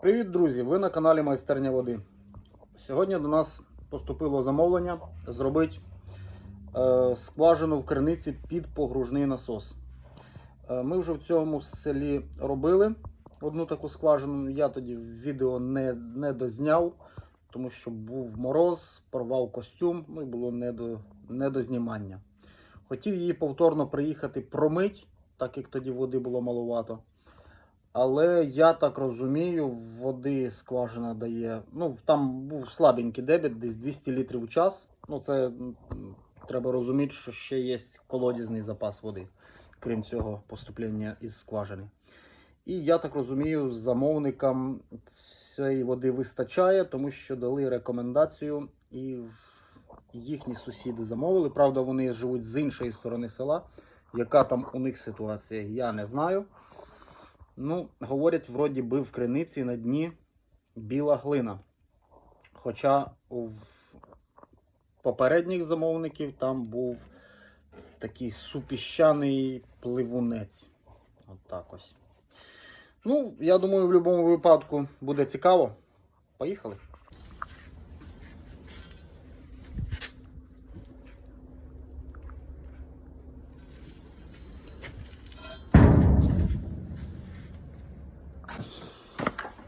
Привіт, друзі! Ви на каналі Майстерня води. Сьогодні до нас поступило замовлення зробити е, скважину в криниці під погружний насос. Е, ми вже в цьому селі робили одну таку скважину. Я тоді відео не, не дозняв, тому що був мороз, порвав костюм, ну і було не до, не до знімання. Хотів її повторно приїхати промить, так як тоді води було маловато. Але я так розумію, води скважина дає. Ну, там був слабенький дебіт, десь 200 літрів у час. Ну, це треба розуміти, що ще є колодязний запас води, крім цього поступлення із скважини. І я так розумію, замовникам цієї води вистачає, тому що дали рекомендацію, і їхні сусіди замовили. Правда, вони живуть з іншої сторони села. Яка там у них ситуація, я не знаю. Ну, говорять, вроді би в криниці на дні біла глина. Хоча у попередніх замовників там був такий супіщаний пливунець. От так ось. Ну, я думаю, в будь-якому випадку буде цікаво. Поїхали.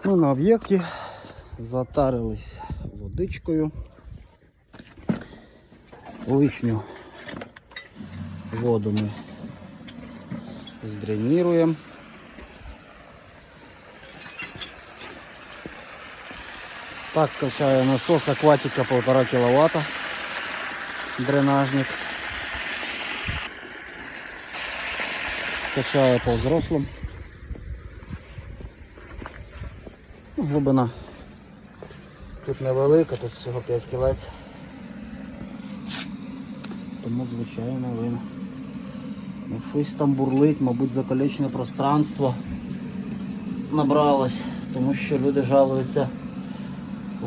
Ми на об'єкті затарились водичкою. Лишню воду ми здренуємо. Так качає насос акватика 1,5 кВт. Дренажник. Качає по взрослым. Ну, Глибина тут невелика, тут всього 5 кілець. Тому звичайно видно. Ну, щось там бурлить, мабуть, заколечне пространство набралось, тому що люди жалуються,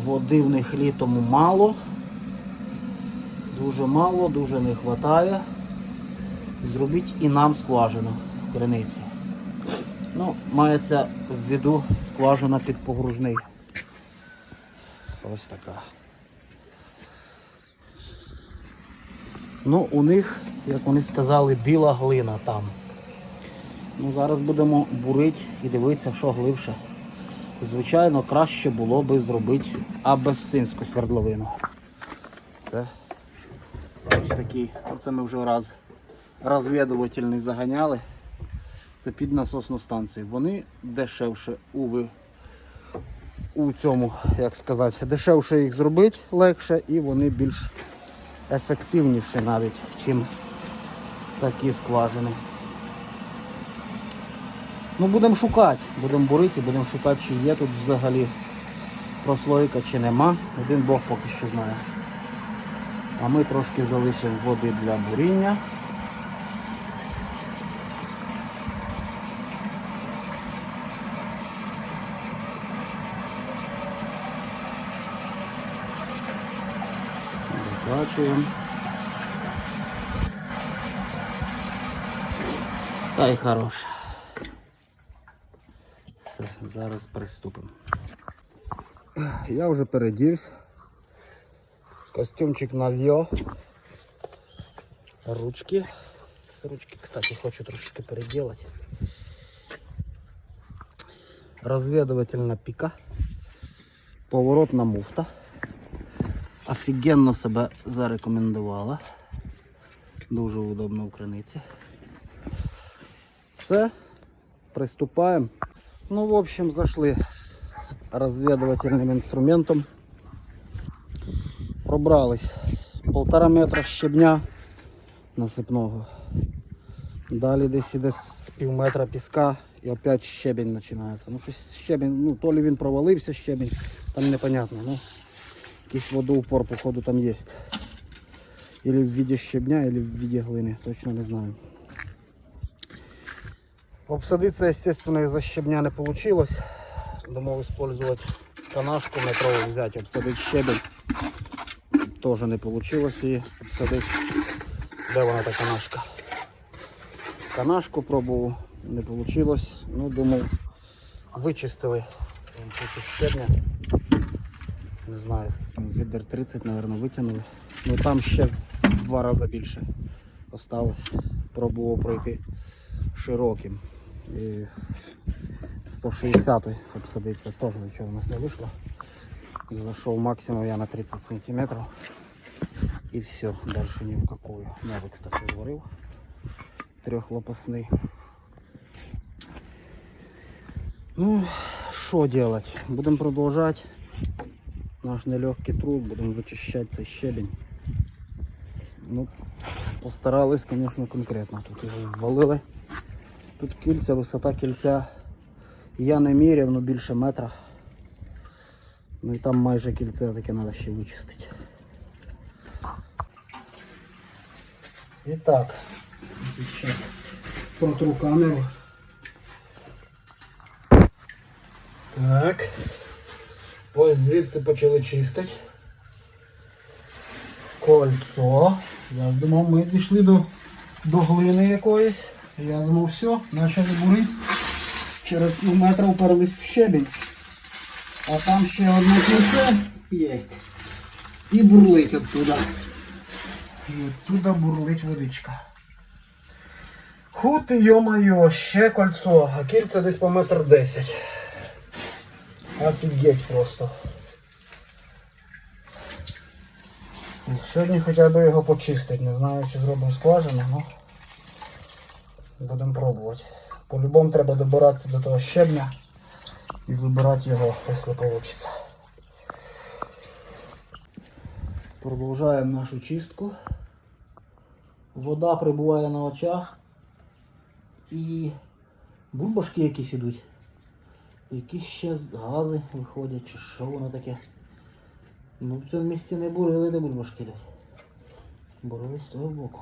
води в них літом мало, дуже мало, дуже не вистачає. Зробіть і нам скважину криниці. Ну, мається в виду скважина під погружний. Ось така. Ну, у них, як вони сказали, біла глина там. Ну, зараз будемо бурити і дивитися, що глибше. Звичайно, краще було би зробити абесинську свердловину. Це ось такий. Оце ми вже раз розвідувальний заганяли. Це під насосну станцію. Вони дешевше у, у цьому, як сказати, дешевше їх зробити легше і вони більш ефективніші навіть, чим такі скважини. Ну будемо шукати, будемо бурити, будемо шукати, чи є тут взагалі прослойка, чи нема. Один Бог поки що знає. А ми трошки залишимо води для буріння. готуємо. Та хорош. Все, зараз приступим. Я уже переоделся, Костюмчик нав'я. Ручки. Ручки, кстати, хочу трошечки переделать. Разведывательная пика. поворот на муфта. Офігенно себе зарекомендувала. Дуже удобно в криниці. Все, приступаємо. Ну, в общем, зашли розвідувальним інструментом. Пробрались полтора метра щебня насипного. Далі десь іде з пів метра піска і опять щебень починається. Ну щось щебень, ну то лі він провалився щебень, там непонятно. Ну, якийсь водоупор, походу, там є. Или в виде щебня, или в виде глини, точно не знаю. Обсадиться, естественно, из-за щебня не получилось. Думал использовать канашку метровую взять, обсадить щебень. Тоже не получилось и обсадить. Де вона та канашка? Канашку пробував, не получилось. Ну, думав, вичистили щебня. Не знаю, скільки відер 30, мабуть, витягнули. Ну там ще в два рази більше осталось. Пробував пройти широким. І 160 обсадиться, теж нічого у нас не вийшло. Зайшов максимум я на 30 сантиметрів. І все, дальше ні в какую. Новий, кстати, зварив. Трьохлопасний. Ну, що делать? Будемо продовжувати Наш нелегкий труд, будемо вичищати цей щебень. Ну, постарались, звісно, конкретно. Тут його ввалили. Тут кільця, висота кільця. Я не міряв, але більше метра. Ну і там майже кільце таке треба ще вичистити. І так, зараз протру камеру. Так. Ось звідси почали чистити. Кольцо. Я ж думав, ми дійшли до, до глини якоїсь. Я думав, все, почали бурити. Через пів метра уперлись в щебінь. А там ще одне кільце є. І бурлить оттуда. І оттуда бурлить водичка. Ху ти йо-моє, ще кольцо, а кільце десь по метр десять. Офігеть просто. Сьогодні хоча б його почистити. Не знаю, чи зробимо скважину, але будемо пробувати. По-любому треба добиратися до того щебня і вибирати його, якщо вийде. Продовжуємо нашу чистку. Вода прибуває на очах. І бульбашки якісь ідуть. Якісь ще гази виходять, чи що воно таке. Ну в цьому місці не бурили, де бульбашки йдуть. Бурили з того боку.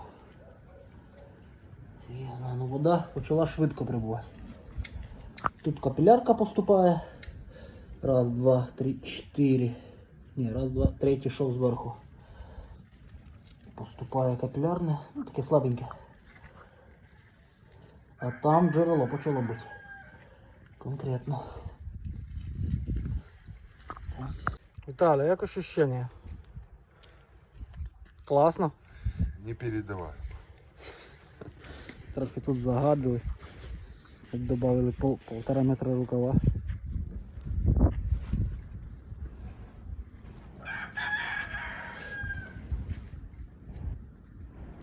Я знаю, ну вода почала швидко прибувати. Тут капілярка поступає. Раз, два, три, чотири. Ні, раз, два, третій шов зверху. Поступає капілярне, ну таке слабеньке. А там джерело почало бути. Конкретно. Віталя, як ощущення? Класно. Не передавай. Трохи тут загадили. Тут додали пол, полтора метра рукава.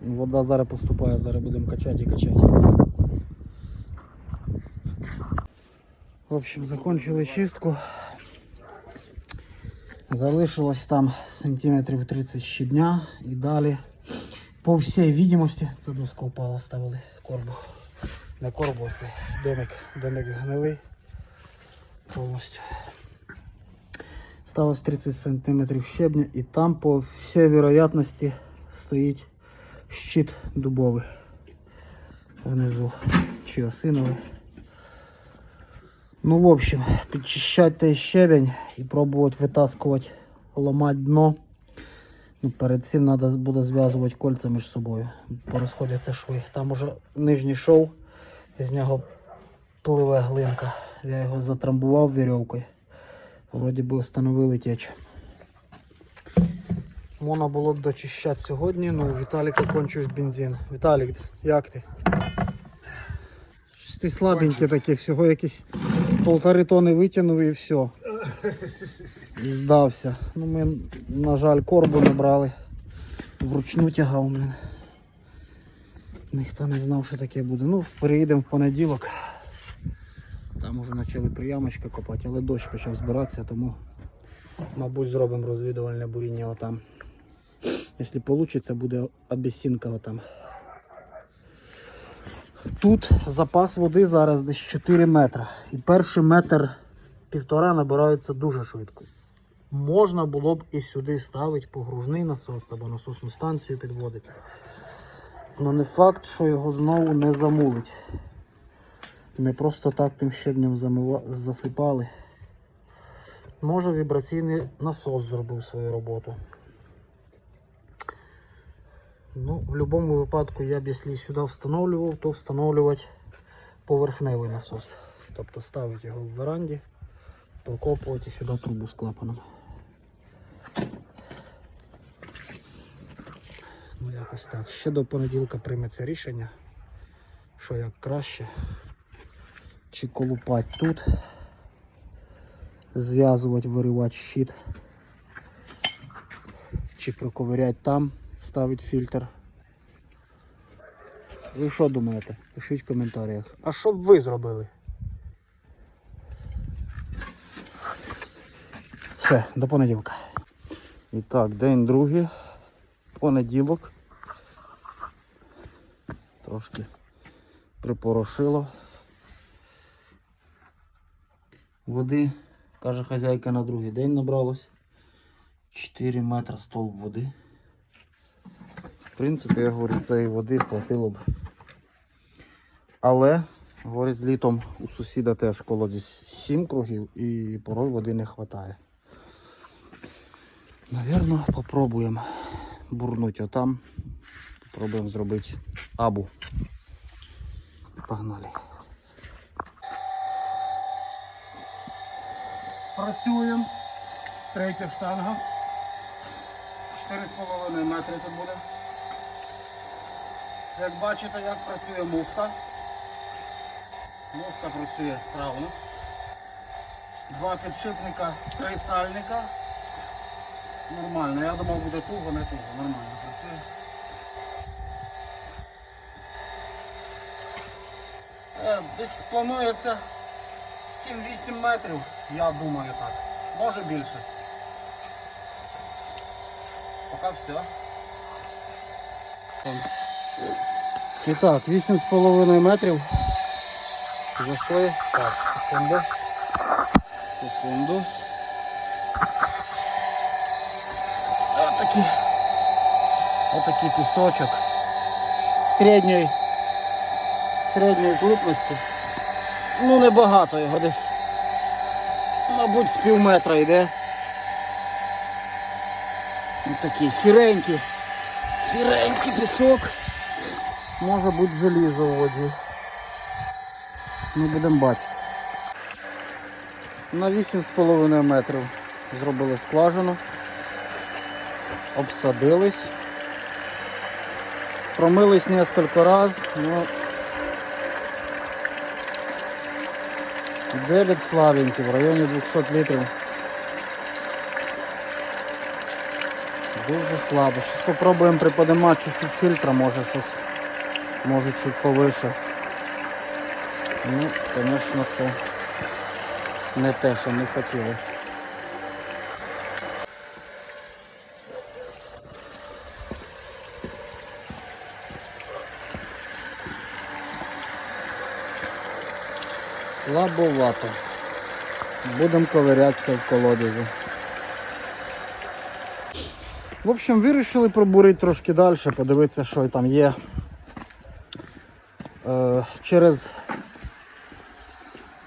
Вода зараз поступає, зараз будемо качати і качати. В общем, закончили чистку. Залишилось там сантиметрів 30 щебня і далі по всій відомості, це доска упала, ставили корбу. Не корбу, це домик, домик гнилий повністю. Сталось 30 сантиметрів щебня і там по всій вероятності стоїть щит дубовий внизу чи осиновий. Ну, в общем, підчищати той щебень і пробувати витаскувати, ламати дно. Ну, перед цим треба буде зв'язувати кольця між собою. Порозходяться шви. Там уже нижній шов, з нього пливе глинка. Я його затрамбував вірьовкою. Вроді би встановили течу. Можна було б дочищати сьогодні, ну у Віталіка кончився бензин. Віталік, як ти? Щось Ти слабенький такий, всього якісь полтори тони витягнув і все. Здався. Ну ми, на жаль, корбу не брали. Вручну тягав мене. Ніхто не знав, що таке буде. Ну, переїдемо в понеділок. Там вже почали приямочки копати, але дощ почав збиратися, тому, мабуть, зробимо розвідувальне буріння отам. Якщо вийде, буде обіцінка отам. Тут запас води зараз десь 4 метри. І перший метр півтора набираються дуже швидко. Можна було б і сюди ставити погружний насос або насосну станцію підводити. Але не факт, що його знову не замулить. Не просто так тим щебнем замива... засипали. Може вібраційний насос зробив свою роботу. Ну, в будь-якому випадку я б, якщо сюди встановлював, то встановлювати поверхневий насос. Тобто ставити його в веранді прокопувати сюди трубу з клапаном. Ну якось так. Ще до понеділка прийметься рішення, що як краще. Чи колупать тут, зв'язувати, виривати щит, чи проковирять там, ставити фільтр. Ви що думаєте? Пишіть в коментарях. А що б ви зробили? Все, до понеділка. І так, день другий. Понеділок. Трошки припорошило. Води, каже хазяйка, на другий день набралось. 4 метри стовп води. В принципі, я говорю, цієї води хватило б. Але, говорить, літом у сусіда теж колодязь 7 кругів і порой води не вистачає. Навірно, попробуємо бурнути отам. Попробуємо зробити абу. Погнали. Працюємо. Третя штанга. 4,5 метри тут буде. Як бачите, як працює муфта. Муфта працює справно. Два підшипника, три сальника. Нормально, я думав буде туго, не туго, нормально працює. Е, Десь планується 7-8 метрів, я думаю так. Може більше. Поки все. І так, 8,5 метрів. Зайшли. Так, секунду. Секунду. Отакий. Отакий пісочок. Середньої. Середньої крупності. Ну небагато його десь. Мабуть, з пів метра йде. Ось такий сіренький. Сіренький пісок. Може бути желізо у воді. Ми будемо бачити. На 8,5 метрів зробили скважину. Обсадились. Промились несколько раз, но дебет слабенький, в районі 200 літрів. Дуже слабо. Зараз попробуємо приподимати фільтра, може щось, може чуть повише. Ну, звісно, це не те, що ми хотіли. Слабовато. Будемо ковирятися в колодязі. В общем, вирішили пробурити трошки далі, подивитися, що там є. Е, через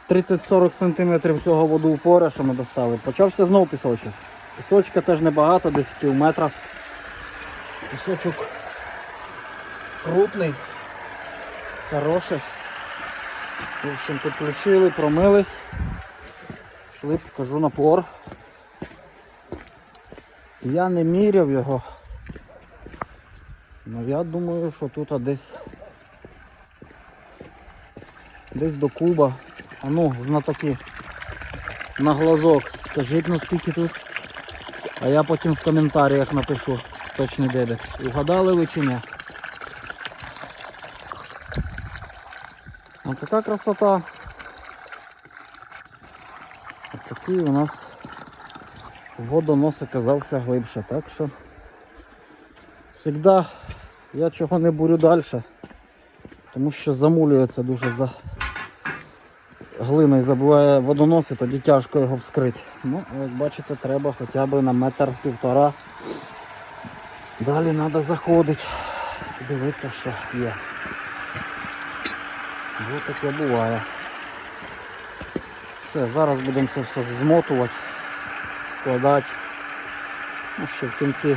30-40 см цього воду упора, що ми достали, почався знов пісочок. Пісочка теж небагато, десь пів метра. Пісочок крупний, хороший. В общем, підключили, промились. Пішли, покажу напор. Я не міряв його. Ну я думаю, що тут десь десь до куба. А ну, знатоки на глазок. Скажіть наскільки тут. А я потім в коментарях напишу точний дебет. Угадали ви чи ні? Ось така красота. Ось такий у нас водонос оказався глибше. Так що завжди я чого не бурю далі, тому що замулюється дуже за глиною забуває водоноси, тоді тяжко його вскрити. Ну, як бачите, треба хоча б на метр півтора. Далі треба заходити, дивитися, що є. Ось таке буває. Все, зараз будемо це все змотувати, складати. Ну, ще в кінці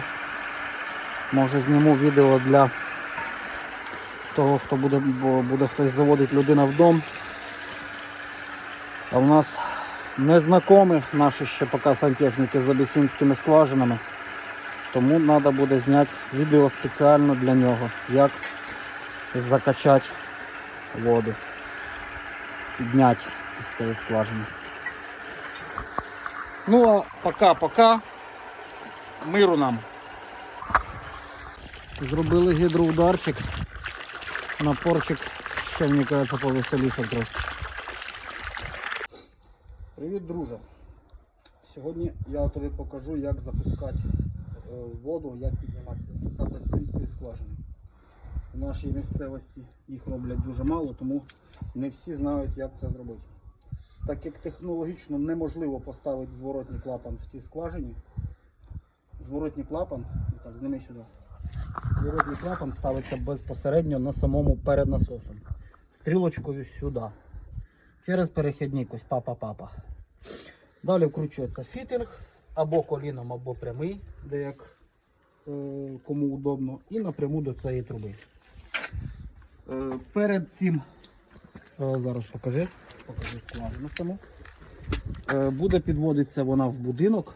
може зніму відео для того, хто буде, буде хтось заводити людина в дом. А в нас не знайомі наші ще поки сантехніки з абісінськими скважинами. Тому треба буде зняти відео спеціально для нього, як закачати воду, підняти з цієї скважини. Ну а пока-пока. Миру нам. Зробили гідроударчик. Напорчик ще мені кажеться повеселішав трошки. Привіт, друже. Сьогодні я тобі покажу, як запускати е, воду, як піднімати з апельсинської скважини. У нашій місцевості їх роблять дуже мало, тому не всі знають, як це зробити. Так як технологічно неможливо поставити зворотній клапан в цій скважині, зворотній клапан, так, зніми сюди. Зворотній клапан ставиться безпосередньо на самому перед насосом. Стрілочкою сюди. Через перехідник ось папа-папа. Далі вкручується фітинг або коліном, або прямий, де як е, кому удобно, і напряму до цієї труби. Е, перед цим, е, зараз покажи, покажи скважину саму. Буде підводитися вона в будинок,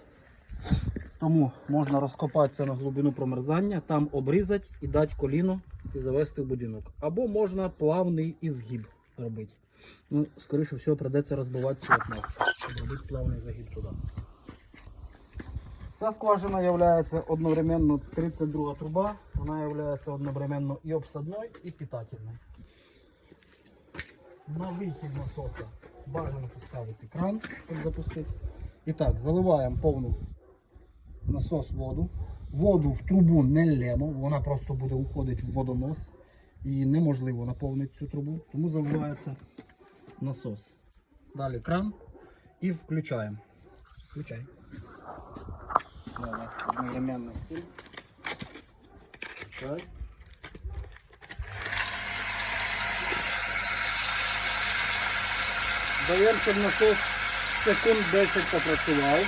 тому можна розкопатися на глибину промерзання, там обрізати і дати коліно і завести в будинок. Або можна плавний ізгиб робити. Ну, скоріше всього, придеться розбивати цю отмостку, щоб робити плавний загиб туди. Ця скважина є одновременно 32 труба, вона є одновременно і обсадною, і питательною. На вихід насоса бажано поставити кран, щоб запустити. І так, заливаємо повну насос воду. Воду в трубу не лємо, вона просто буде уходити в водонос. І неможливо наповнити цю трубу, тому заливається насос. Далі кран і включаємо. Включай. Давай, одновременно сіль. Включай. Даємо, насос секунд 10 попрацював.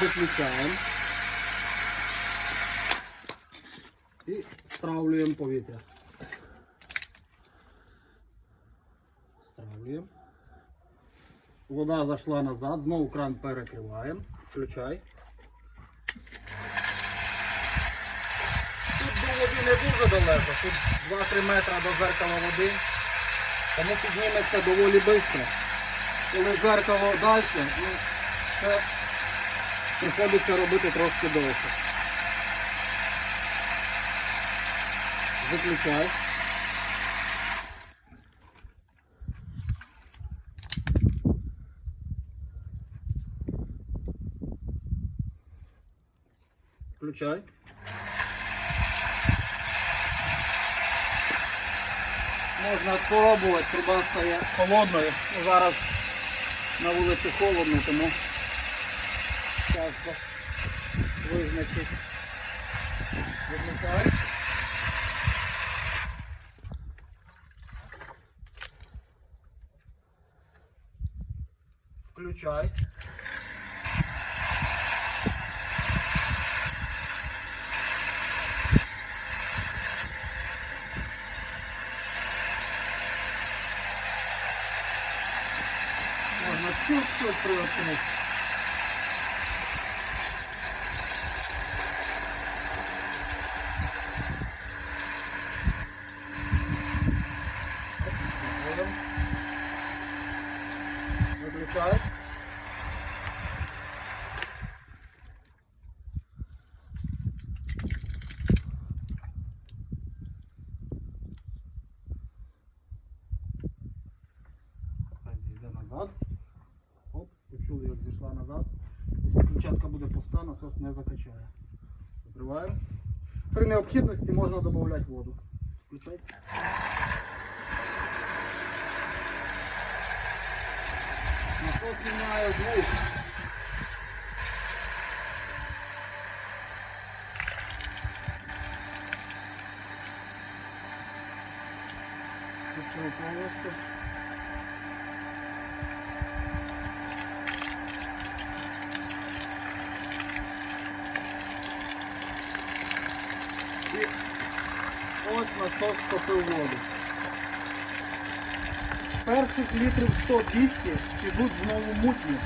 Виключаємо. І стравлюємо повітря. Стравлюємо. Вода зайшла назад, знову кран перекриваємо. Включай. Тут до води не дуже далеко, тут 2-3 метри до зеркала води. Тому підніметься доволі швидко. Коли зеркало далі, ну, це приходиться робити трошки довше. Виключай. Включай. Можна спробувати, труба стає холодною. Зараз на вулиці холодно, тому часто визначить. Вимикай. Включай. Como насос не закачає. Закриваємо. При необхідності можна додати воду. Включай. Насос міняє звук. Включив повністю. Насос скопив воду. перших літрів 100-200 підуть знову мутні.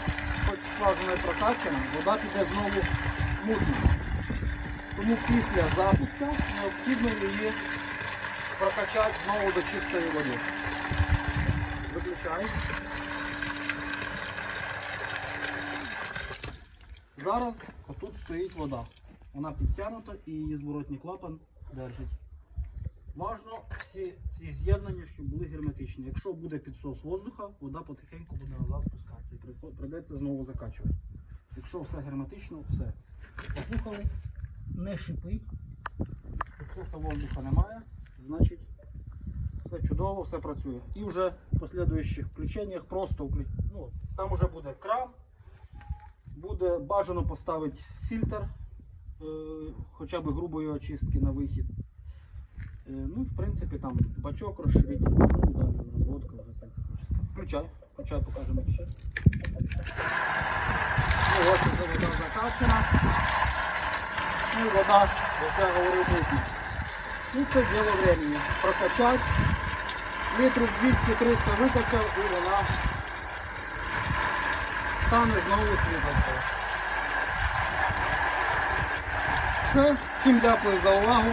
Хоч скважина прокачана, вода піде знову мутна. Тому після запуску необхідно її прокачати знову до чистої води. Виключай. Зараз отут стоїть вода. Вона підтягнута і її зворотній клапан держить. Важно всі ці з'єднання, щоб були герметичні. Якщо буде підсос воздуха, вода потихеньку буде назад спускатися і прийдеться знову закачувати. Якщо все герметично, все. Послухали, не шипить, підсоса воздуха немає, значить все чудово, все працює. І вже в послідуючих включеннях просто ну, там вже буде кран, буде бажано поставити фільтр, е, хоча б грубої очистки на вихід. Е, Ну, в принципі, там бачок розширить, ну, далі розводка вже сантехнічна. Включай, включай, покажемо ще. Ну, ось вже вода закачана. Ну, і вода, як я говорив, мутна. Ну, це діло времени. Прокачать. Літрів 200-300 викачав і вона стане знову світлою. Все, всім дякую за увагу.